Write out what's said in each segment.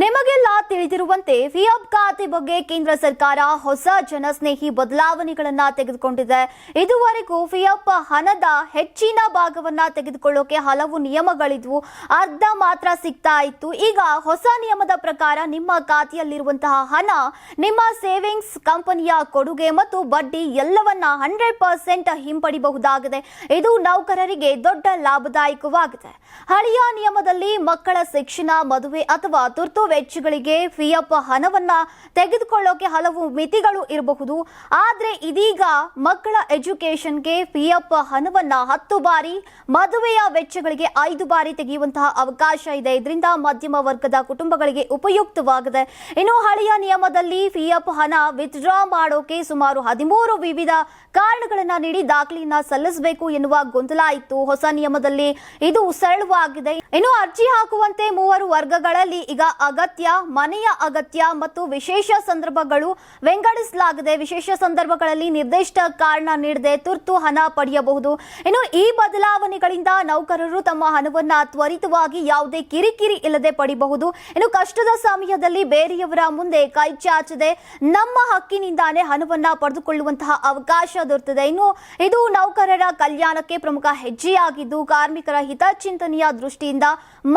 ನಿಮಗೆಲ್ಲ ತಿಳಿದಿರುವಂತೆ ಫಿಯಾಬ್ ಖಾತೆ ಬಗ್ಗೆ ಕೇಂದ್ರ ಸರ್ಕಾರ ಹೊಸ ಜನಸ್ನೇಹಿ ಬದಲಾವಣೆಗಳನ್ನ ತೆಗೆದುಕೊಂಡಿದೆ. ಇದುವರೆಗೂ ಫಿಯಾಪ್ ಹಣದ ಹೆಚ್ಚಿನ ಭಾಗವನ್ನ ತೆಗೆದುಕೊಳ್ಳೋಕೆ ಹಲವು ನಿಯಮಗಳಿದ್ವು. ಅರ್ಧ ಮಾತ್ರ ಸಿಗ್ತಾ ಇತ್ತು. ಈಗ ಹೊಸ ನಿಯಮದ ಪ್ರಕಾರ ನಿಮ್ಮ ಖಾತೆಯಲ್ಲಿರುವಂತಹ ಹಣ ನಿಮ್ಮ ಸೇವಿಂಗ್ಸ್ ಕಂಪನಿಯ ಕೊಡುಗೆ ಮತ್ತು ಬಡ್ಡಿ ಎಲ್ಲವನ್ನ ಹಂಡ್ರೆಡ್ ಪರ್ಸೆಂಟ್ ಹಿಂಪಡಿಬಹುದಾಗಿದೆ. ಇದು ನೌಕರರಿಗೆ ದೊಡ್ಡ ಲಾಭದಾಯಕವಾಗಿದೆ. ಹಳೆಯ ನಿಯಮದಲ್ಲಿ ಮಕ್ಕಳ ಶಿಕ್ಷಣ, ಮದುವೆ ಅಥವಾ ತುರ್ತು ವೆಚ್ಚಗಳಿಗೆ ಫಿಯಪ್ ಹಣವನ್ನ ತೆಗೆದುಕೊಳ್ಳೋಕೆ ಹಲವು ಮಿತಿಗಳು ಇರಬಹುದು. ಆದ್ರೆ ಇದೀಗ ಮಕ್ಕಳ ಎಜುಕೇಶನ್ಗೆ ಪಿಎಫ್ ಹಣವನ್ನ ಹತ್ತು ಬಾರಿ, ಮದುವೆಯ ವೆಚ್ಚಗಳಿಗೆ ಐದು ಬಾರಿ ತೆಗೆಯುವಂತಹ ಅವಕಾಶ ಇದೆ. ಇದರಿಂದ ಮಧ್ಯಮ ವರ್ಗದ ಕುಟುಂಬಗಳಿಗೆ ಉಪಯುಕ್ತವಾಗಿದೆ. ಇನ್ನು ಹಳೆಯ ನಿಯಮದಲ್ಲಿ ಪಿಎಫ್ ಹಣ ವಿತ್ಡ್ರಾ ಮಾಡೋಕೆ ಸುಮಾರು ಹದಿಮೂರು ವಿವಿಧ ಕಾರಣಗಳನ್ನ ನೀಡಿ ದಾಖಲೆಯನ್ನ ಸಲ್ಲಿಸಬೇಕು ಎನ್ನುವ ಗೊಂದಲ ಇತ್ತು. ಹೊಸ ನಿಯಮದಲ್ಲಿ ಇದು ಸರಳವಾಗಿದೆ. ಇನ್ನು ಅರ್ಜಿ ಹಾಕುವಂತೆ ಮೂವರು ವರ್ಗಗಳಲ್ಲಿ ಈಗ ಅಗತ್ಯ, ಮನೆಯ ಅಗತ್ಯ ಮತ್ತು ವಿಶೇಷ ಸಂದರ್ಭಗಳು ವಿಂಗಡಿಸಲಾಗಿದೆ ವಿಶೇಷ ಸಂದರ್ಭಗಳಲ್ಲಿ ನಿರ್ದಿಷ್ಟ ಕಾರಣ ನೀಡದೆ ತುರ್ತು ಹಣ ಪಡೆಯಬಹುದು. ಇನ್ನು ಈ ಬದಲಾವಣೆಗಳಿಂದ ನೌಕರರು ತಮ್ಮ ಹಣವನ್ನ ತ್ವರಿತವಾಗಿ ಯಾವುದೇ ಕಿರಿಕಿರಿ ಇಲ್ಲದೆ ಪಡಿಬಹುದು. ಇನ್ನು ಕಷ್ಟದ ಸಮಯದಲ್ಲಿ ಬೇರೆಯವರ ಮುಂದೆ ಕೈ ಚಾಚದೆ ನಮ್ಮ ಹಕ್ಕಿನಿಂದಾನೇ ಹಣವನ್ನ ಪಡೆದುಕೊಳ್ಳುವಂತಹ ಅವಕಾಶ ದೊರೆತಿದೆ. ಇನ್ನು ಇದು ನೌಕರರ ಕಲ್ಯಾಣಕ್ಕೆ ಪ್ರಮುಖ ಹೆಜ್ಜೆಯಾಗಿದ್ದು ಕಾರ್ಮಿಕರ ಹಿತಚಿಂತನೆಯ ದೃಷ್ಟಿಯಿಂದ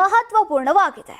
ಮಹತ್ವಪೂರ್ಣವಾಗಿದೆ.